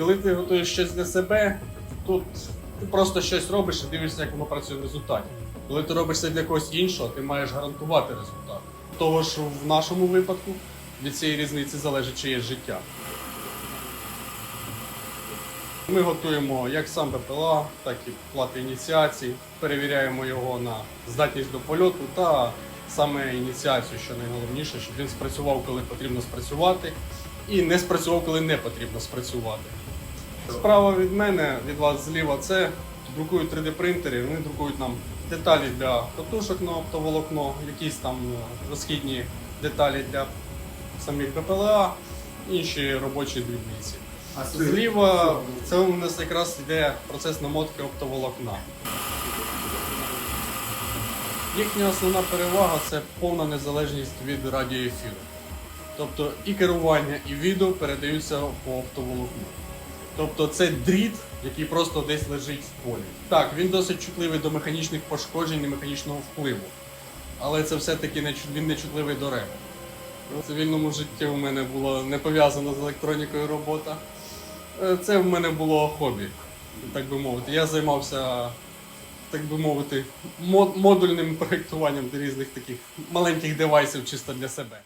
Коли ти готуєш щось для себе, тут ти просто щось робиш і дивишся, як воно працює в результаті. Коли ти робиш це для когось іншого, ти маєш гарантувати результат. Того ж в нашому випадку від цієї різниці залежить чиєсь життя. Ми готуємо як сам БПЛА, так і плати ініціації, перевіряємо його на здатність до польоту та саме ініціацію, що найголовніше, щоб він спрацював, коли потрібно спрацювати, і не спрацював, коли не потрібно спрацювати. Справа від мене, від вас зліва, це друкують 3D-принтери, вони друкують нам деталі для катушок на оптоволокно, якісь там е, розхідні деталі для самих БПЛА, інші робочі дрібниці. А Зліва це у нас якраз йде процес намотки оптоволокна. Їхня основна перевага це повна незалежність від радіоефіру. Тобто і керування, і відео передаються по оптоволокну. Тобто це дріт, який просто десь лежить в полі. Так, він досить чутливий до механічних пошкоджень і механічного впливу. Але це все-таки не, він не чутливий до ребу. У цивільному житті у мене було не пов'язано з електронікою робота. Е, Це в мене було хобі, так би мовити. Я займався, так би мовити, модульним проєктуванням різних таких маленьких девайсів чисто для себе.